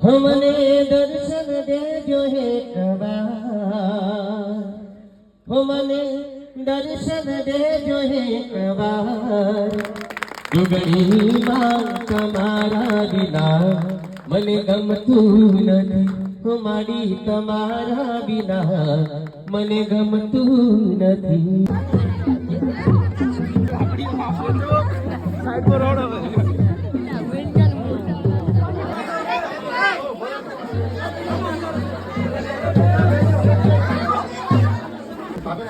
મને દર્શન દેજો હે હો મને દર્શન દેજો હે કવાર જુગડીમાં તમારા વિના મને ગમતું નથી માડી તમારા વિના મને ગમતું નથી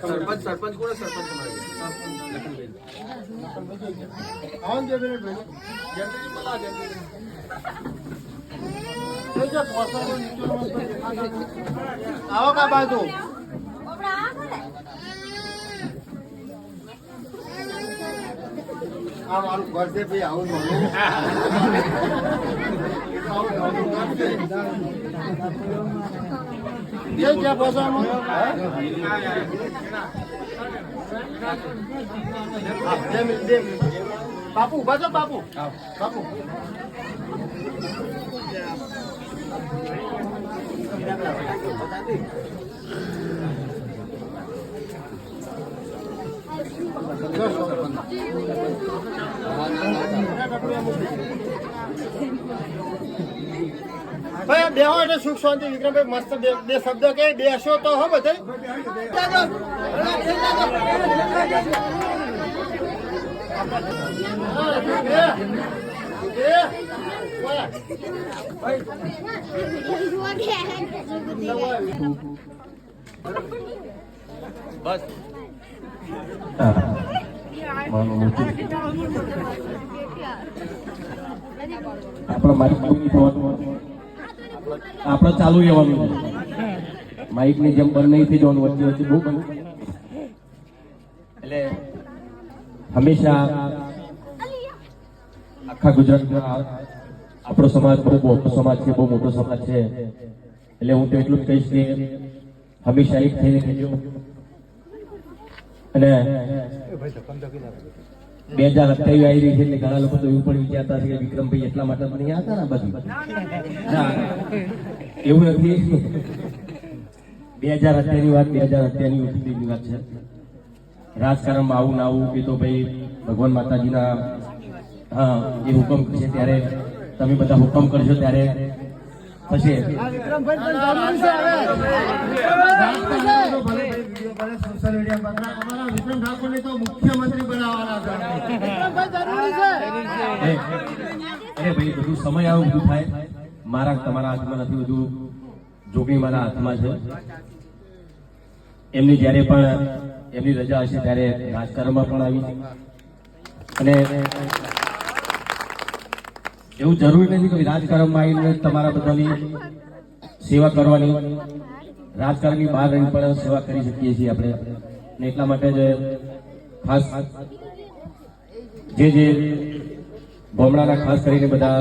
સરપંચ સરપંચ કોણ સરપંચ આવો કા બાજુ આ મારું ઘર છે ભાઈ આવું. બે જ્યાં પોસામાં હા, બે મિનિટ બે મિનિટ બાપુ ઊભા છો બાપુ બાપુ ભાઈ બે હોય એટલે સુખ શાંતિ, વિક્રમભાઈ, મસ્ત બે શબ્દ કે બેસો તો હો બધે. બસ આપણે માઇક નહીં થવાનું. આપણે ચાલુ રહેવાનું. માઇકની જેમ બંધ નહીં થઈ જવાનું. વચ્ચે વચ્ચે બહુ બંધ. એટલે હંમેશા આખા ગુજરાતમાં આપણો સમાજ બહુ મોટો સમાજ છે, બહુ મોટો સમાજ છે. એટલે હું તો એટલું જ કહીશ કે હંમેશા એક થઈને રહેજો અને બે હજાર અઠાવી આવી રહી છે એટલે ઘણા લોકો તો એવું પણ વિચારતા છે કે વિક્રમભાઈ એટલા માટે તો નહીં આવતા ને બધું ના એવું નથી. બે હજાર અત્યારની વાત બે હજાર અત્યારની સુધીની વાત છે. રાજકારણમાં આવું ના આવું એ તો ભાઈ ભગવાન માતાજીના હા એ હુકમ છે ત્યારે તમે બધા હુકમ કરશો ત્યારે થશે. સોશિયલ મીડિયા પર ઠાકોર ને તો મુખ્યમંત્રી બનાવવાના અરે ભાઈ બધું સમય આવું બધું થાય. મારા તમારા હાથમાં નથી બધું જોગી મારા હાથમાં છે. એમની જ્યારે પણ એમની રજા હશે ત્યારે રાજકારણમાં પણ આવી અને એવું જરૂરી નથી કે રાજકારણમાં આવીને તમારા બધાની સેવા કરવાની. રાજકારણની બહાર રહી પણ સેવા કરી શકીએ છીએ આપણે. અને એટલા માટે જ ખાસ જે જે બમણાના ખાસ કરીને બધા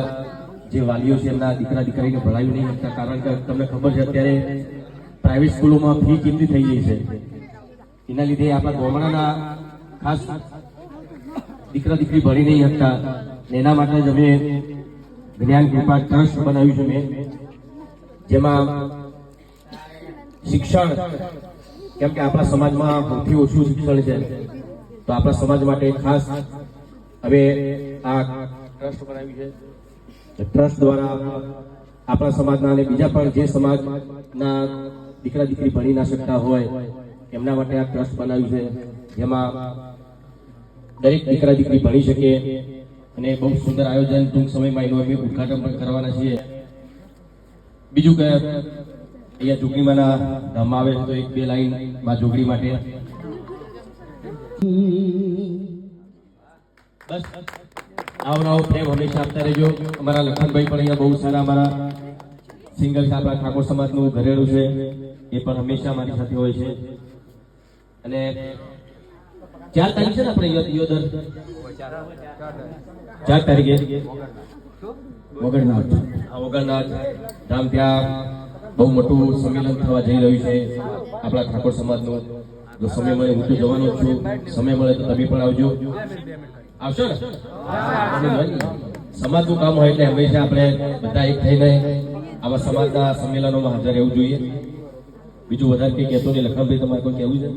જે વાલીઓ છે, એમના દીકરા દીકરીને ભણાવી નહીં શકતા કારણ કે તમને ખબર છે, અત્યારે પ્રાઇવેટ સ્કૂલોમાં ફી કેટલી થઈ ગઈ છે? એના લીધે આપણા બમણાના ખાસ દીકરા દીકરી ભણી નહીં શકતા એના માટે જ અમે જ્ઞાન કૃપા ટ્રસ્ટ બનાવ્યું છે મેં, જેમાં શિક્ષણ કેમ કે આપણા સમાજમાં સૌથી ઓછું શિક્ષણ છે. તો આપણા સમાજ માટે ખાસ હવે આ ટ્રસ્ટ બનાવ્યું છે. ટ્રસ્ટ દ્વારા આપણા સમાજના અને બીજા પણ જે સમાજના દીકરા દીકરી ભણી ના શકતા હોય, એમના માટે આ ટ્રસ્ટ બનાવ્યું છે. જેમાં દરેક દીકરા દીકરી ભણી શકે અને બહુ સુંદર આયોજન ટૂંક સમયમાં એનું અમે ઉદઘાટન પણ કરવાના છીએ. બીજું કે અહીંયા જોગણીમાંના ધામ આવે તો એક બે લાઈનમાં જોગણી માટે. બસ. આવનારો આવો પ્રેમ હંમેશા આપતા રહેજો. અમારા લખનભાઈ પણ અહીંયા બહુ સારા અમારા સિંગલ છે આપણા ઠાકોર સમાજનું ઘરેલું છે. એ પણ હંમેશા મારી સાથે હોય છે. અને ચાર તારીખ છે ને આપણે યોદર? ચાર તારીખે? વગરનાથ આ વગરનાથ ધામ ત્યાં બહુ મોટું સંમેલન થવા જઈ રહ્યું છે. આપણા ઠાકોર સમાજનું જો સમય મળે, હું તો જવાનો છું. સમય મળે તો તમે પણ આવજો. આવશો ને? સમાજનું કામ હોય એટલે હંમેશા આપણે બધા એક થઈને આવા સમાજના સંમેલનોમાં હાજર રહેવું જોઈએ. બીજું વધારે કંઈ કહેતો નહીં. લખનભાઈ તમારે કોઈ કહેવું છે?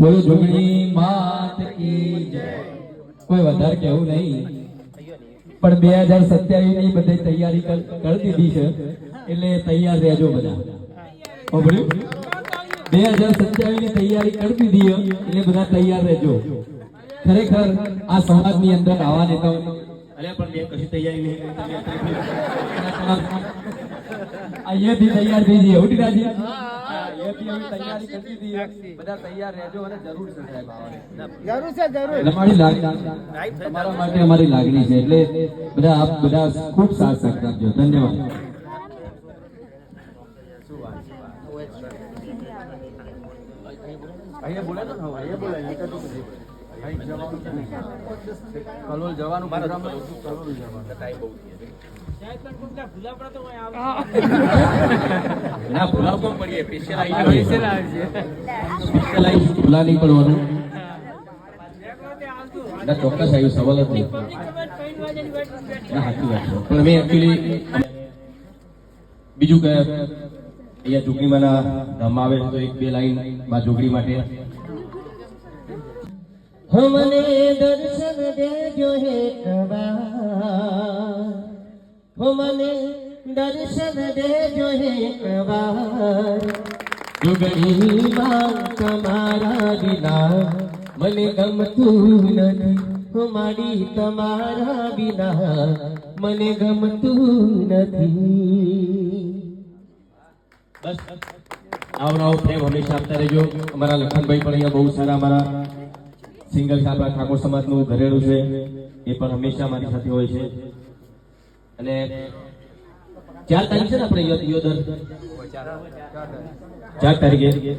બોલો, જોગણી માત કી જય. કોઈ વધારે કેવું નહીં. પણ બે હજાર સત્યાવીસની બધી તૈયારી કરી દીધી છે. એટલે તૈયાર રહેજો બધા. બે હજાર સત્યાવીસની તૈયારી કરી દીધી એટલે બધા તૈયાર રહેજો. ખરેખર આ સમાજની અંદર આવા નેતાઓ અલ્યા, પણ મેં કશી તૈયારી નહીં કરી તૈયાર થઈ જઈએ. ઉઠી રાજી અહીંયાથી અમે તૈયારી કરી દીધી બધા તૈયાર રહેજો અને જરૂર છે સાહેબ અમારી લાગણી તમારા માટે અમારી લાગણી છે એટલે બધા આપ બધા ખૂબ સાથ સહકાર ધન્યવાદ. અહીંયા બોલે તો હવે, અહીંયા બોલે કલોલ જવાનું પ્રોગ્રામ કલોલ જવાનું. ચોક્કસ આવ્યું સવાલ જ નહીં. ના સાચી વાત છે. પણ મેં એકચ્યુઅલી બીજું કે અહીંયા જોગણીમાંના ધામમાં આવે તો એક બે લાઈનમાં જોગણી માટે હો મને દર્શન દેજો હે કવાર હો મને દર્શન દેજો હે કવાર જોગણીમાં તમારા વિના મને ગમતું નથી હો માડી તમારા વિના મને ગમતું નથી બસ આવરાવ પ્રેમ હંમેશા આપતા રહેજો અમારા લખનભાઈ પણ અહીંયા બહુ સારા અમારા સિંગલ છે આપણા ઠાકોર સમાજનું ઘરેલું છે, એ પણ હંમેશા મારી સાથે હોય છે. અને ચાર તારીખ છે ને આપણે યોદર ચાર તારીખે.